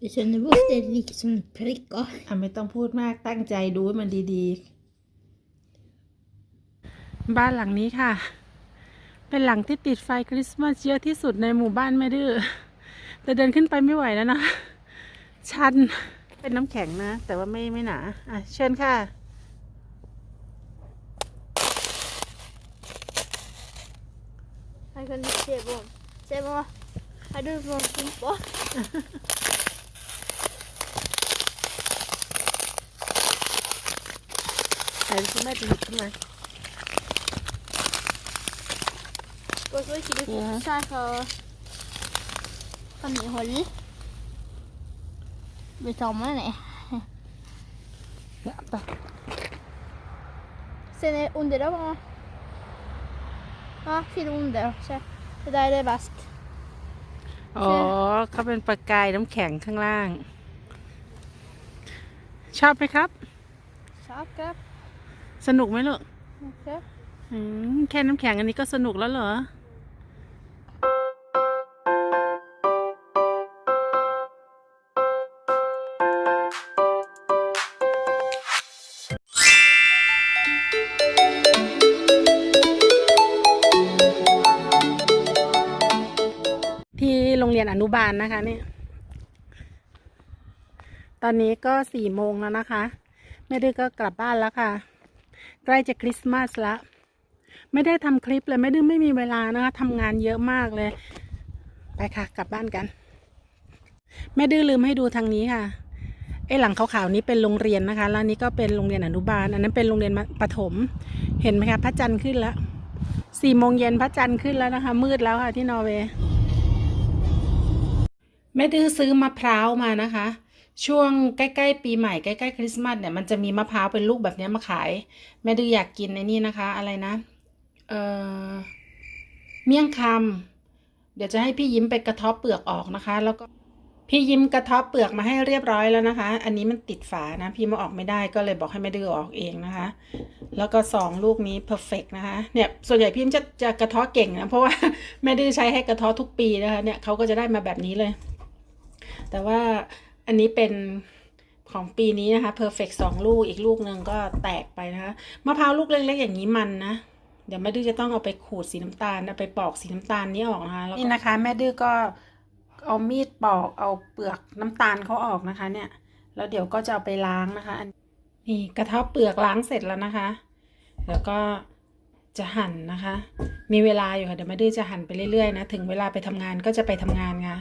Jag känner att det är liksom pricka. อะไม่ต้องพูดมากตั้งใจดูให้มันดีๆ บ้านหลังนี้ค่ะ เป็นหลังที่ติดไฟคริสต์มาสเยอะที่สุดในหมู่บ้านไม่ดื้อแต่เดินขึ้นไปไม่ไหวแล้วนะชันเป็นน้ำแข็งนะ แต่ว่าไม่ไม่หนาอะเชิญค่ะ Här kan du se på. Se mamma. Har du någon pumpa? ไหนคุณแม่จะหยิบขึ้นมา Och så gick du Ja. så här för familjehåll. Vi tar med den. เนี่ยไป Sen är under då mamma. Ja, fyra under. Så det där är bäst. อ๋อเขาเป็นประกายน้ำแข็งข้างล่าง ชอบไหมครับ Tjaka. สนุกไหมลูก Okej. อืมแค่น้ำแข็งอันนี้ก็สนุกแล้วเหรอที่โรงเรียนอนุบาลนะคะเนี่ย ตอนนี้ก็สี่โมงแล้วนะคะ แม่ดื้อก็กลับบ้านแล้วค่ะ ใกล้จะคริสต์มาสแล้วไม่ได้ทำคลิปเลยไม่ดื้อไม่มีเวลานะคะทำงานเยอะมากเลย ไปค่ะ กลับบ้านกัน แม่ดื้อลืมให้ดูทางนี้ค่ะไอ้หลังขาวๆนี้เป็นโรงเรียนนะคะ แล้วนนี้ก็เป็นโรงเรียนอนุบาล อันนั้นเป็นโรงเรียนประถม เห็นไหมคะพระจันทร์ขึ้นแล้วสี่โมงเย็นพระจันทร์ขึ้นแล้วนะคะ มืดแล้วค่ะที่นอร์เวย์แม่ดื้อซื้อมะพร้าวมานะคะ ช่วงใกล้ๆปีใหม่ใกล้ๆคริสต์มาสเนี่ยมันจะมีมะพร้าวเป็นลูกแบบนี้มาขาย แม่ดืออยากกินในนี่นะคะ อะไรนะ เออเมี่ยงคำเดี๋ยวจะให้พี่ยิ้มไปกระทาะเปลือกออกนะคะ แล้วก็พี่ยิ้มกระทาะเปลือกมาให้เรียบร้อยแล้วนะคะ อันนี้มันติดฝานะพี่มาออกไม่ได้ก็เลยบอกให้แม่ดือออกเองนะคะ แล้วก็สองลูกนี้ perfect นะคะ เนี่ยส่วนใหญ่พี่ยิ้มจะจะกระทาะเก่งนะเพราะว่าแม่ดื้อใช้ให้กระทาะทุกปีนะคะ เนี่ยเขาก็จะได้มาแบบนี้เลย แต่ว่า อันนี้เป็นของปีนี้นะคะ perfect สองลูก อีกลูกหนึ่งก็แตกไปนะคะ มะพร้าวลูกเล็กๆอย่างนี้มันนะ เดี๋ยวแม่ดื้อจะต้องเอาไปขูดสีน้ำตาลเอาไปปอกสีน้ำตาลนี้ออกนะคะนี่นะคะ แม่ดื้อก็เอามีดปอกเอาเปลือกน้ำตาลเขาออกนะคะ เนี่ย แล้วเดี๋ยวก็จะเอาไปล้างนะคะอันนี่กระเทาะเปลือกล้างเสร็จแล้วนะคะ แล้วก็จะหั่นนะคะ มีเวลาอยู่ค่ะ เดี๋ยวแม่ดื้อจะหั่นไปเรื่อยๆนะ ถึงเวลาไปทำงานก็จะไปทำงานค่ะ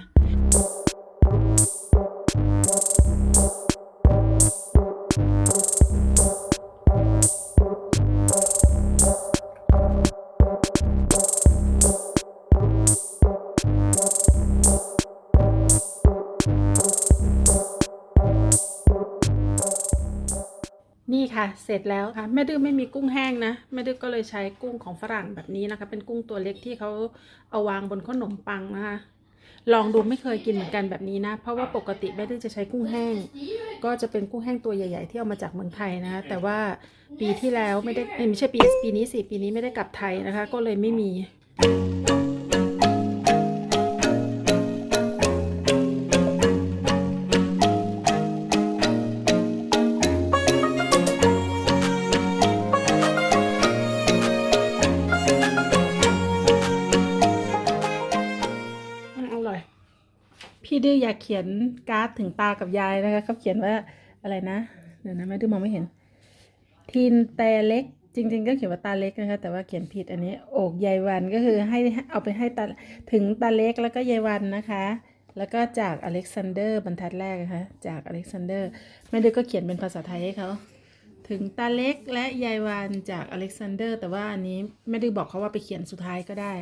ค่ะเสร็จแล้วค่ะแม่ดื้อไม่มีกุ้งแห้งนะแม่ดื้อก็เลยใช้กุ้งของฝรั่งแบบนี้นะคะ เป็นกุ้งตัวเล็กที่เขาเอาวางบนขนมปังนะคะลองดูไม่เคยกินเหมือนกันแบบนี้นะ เพราะว่าปกติแม่ดื้อจะใช้กุ้งแห้ง ก็จะเป็นกุ้งแห้งตัวใหญ่ ๆ ที่เอามาจากเมืองไทยนะคะแต่ว่าปีที่แล้วไม่ได้ไม่ใช่ปีปีนี้สิปีนี้ไม่ได้กลับไทยนะคะ ก็เลยไม่มี พี่ดื้ออยากเขียนการ์ดถึงตากับยายนะคะเขาเขียนว่าอะไรนะเดี๋ยวนะแม่ดื้อมองไม่เห็น ทีนแต่เล็ก จริง ๆ ก็เขียนว่าตาเล็กนะคะ แต่ว่าเขียนผิดอันนี้โอกยายวันก็คือให้เอาไปให้ตาถึงตาเล็กแล้วก็ยายวันนะคะ แล้วก็จากอเล็กซานเดอร์บรรทัดแรกนะคะ จากอเล็กซานเดอร์แม่ดื้อก็เขียนเป็นภาษาไทยให้เขาถึงตาเล็กและยายวันจากอเล็กซานเดอร์ แต่ว่าอันนี้แม่ดื้อบอกเขาว่าไปเขียนสุดท้ายก็ได้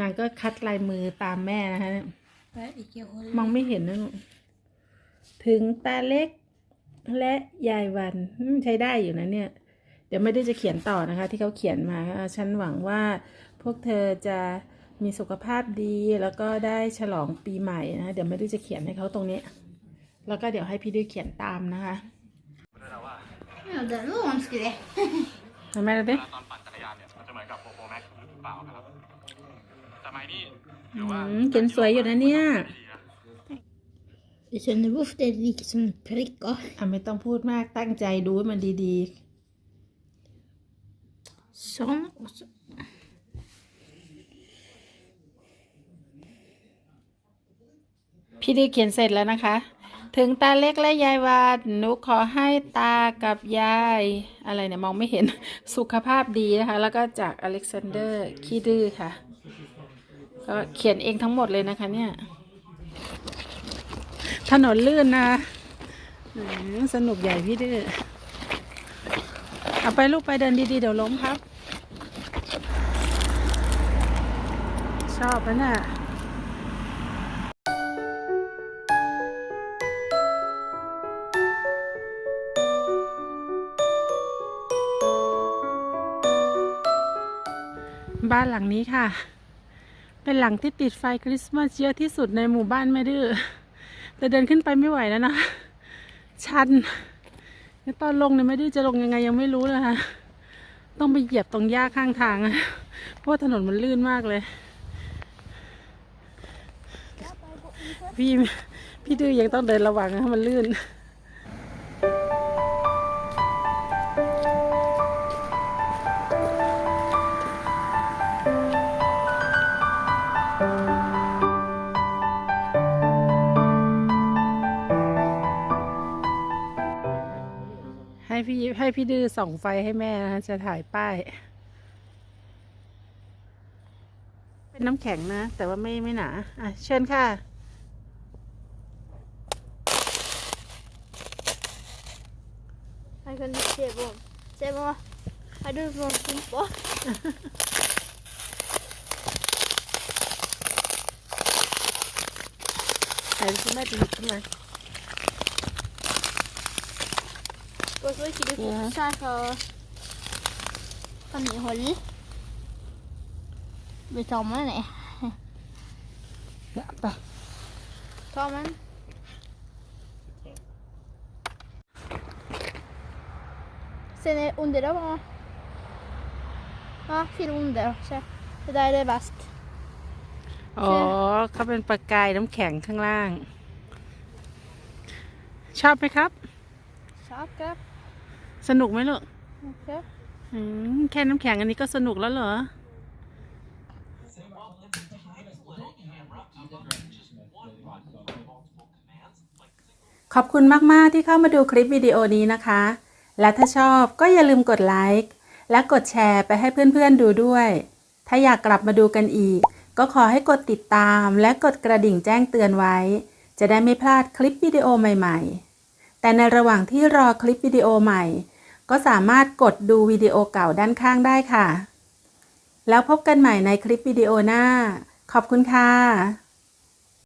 นางก็คัดลายมือตามแม่นะคะ Nej, icke håll. มองไม่เห็นนะลูกถึงตาเล็กและยายวันอืมใช้ได้อยู่นะเนี่ย เดี๋ยวไม่ได้จะเขียนต่อนะคะ ที่เขาเขียนมาอ่าฉันหวังว่าพวกเธอจะมีสุขภาพดีแล้วก็ได้ฉลองปีใหม่นะคะเดี๋ยวไม่ได้จะเขียนให้เขาตรงนี้ แล้วก็เดี๋ยวให้พี่ดื้อเขียนตามนะคะ Ja, den var vansklig. ทำไมล่ะเด้เวลาตอนปั่นจักรยานเนี่ยมันจะเหมือนกับโปรโปรแม็กหรือเปล่านะครับส มัยนี้ถือว่าอืมเขียนสวยอยู่นะเนี่ยดีนะ Jag känner varför det är liksom prickar. อะไม่ต้องพูดมากตั้งใจดูให้มันดี Sån och så. ๆ พี่ดือเขียนเสร็จแล้วนะคะ ถึงตาเล็กและยายวาดหนูขอให้ตากับยาย อะไรเนี่ยมองไม่เห็น สุขภาพดีนะคะ แล้วก็จากอเล็กซานเดอร์ขี้ดื้อค่ะ ก็เขียนเองทั้งหมดเลยนะคะเนี่ย ถนนลื่นนะ สนุกใหญ่พี่ดื้อเอาไปลูกไปเดินดีๆ เดี๋ยวล้มครับ ชอบนะน่ะบ้านหลังนี้ค่ะ เป็นหลังที่ติดไฟคริสต์มาสเยอะที่สุดในหมู่บ้านแม่ดื้อแต่เดินขึ้นไปไม่ไหวแล้วนะ ชันตอนลงเนี่ยแม่ดื้อจะลงยังไงยังไม่รู้เลยค่ะ ต้องไปเหยียบตรงหญ้าข้างทางเพราะถนนมันลื่นมากเลย พี่พี่ดื้อยังต้องเดินระวังนะมันลื่น ให้พี่ให้พี่ดื้อส่องไฟให้แม่นะคะจะถ่ายป้าย เป็นน้ำแข็งนะ แต่ว่าไม่ไม่หนาอะเชิญค่ะ Här kan du se på. Se på. Har du någon pumpa? ไหนคุณแม่จะหยิบขึ้นมา Och så gick du Ja. så här så kan ni hålla. Vi tar med den. ไป Ta med den. Sen är under det var... Ja, till under. Så det där är bäst. อ๋อเขาเป็นประกายน้ำแข็งข้างล่าง ชอบไหมครับ Tjocka. สนุกไหมลูก Okej. อืมแค่น้ำแข็งอันนี้ก็สนุกแล้วเหรอ ขอบคุณมาก ๆ ที่เข้ามาดูคลิปวิดีโอนี้นะคะ และถ้าชอบก็อย่าลืมกดไลค์และกดแชร์ไปให้เพื่อน ๆ ดูด้วย ถ้าอยากกลับมาดูกันอีก ก็ขอให้กดติดตามและกดกระดิ่งแจ้งเตือนไว้ จะได้ไม่พลาดคลิปวิดีโอใหม่ ๆ แต่ในระหว่างที่รอคลิปวิดีโอใหม่ ก็สามารถกดดูวิดีโอเก่าด้านข้างได้ค่ะ แล้วพบกันใหม่ในคลิปวิดีโอหน้า ขอบคุณค่ะ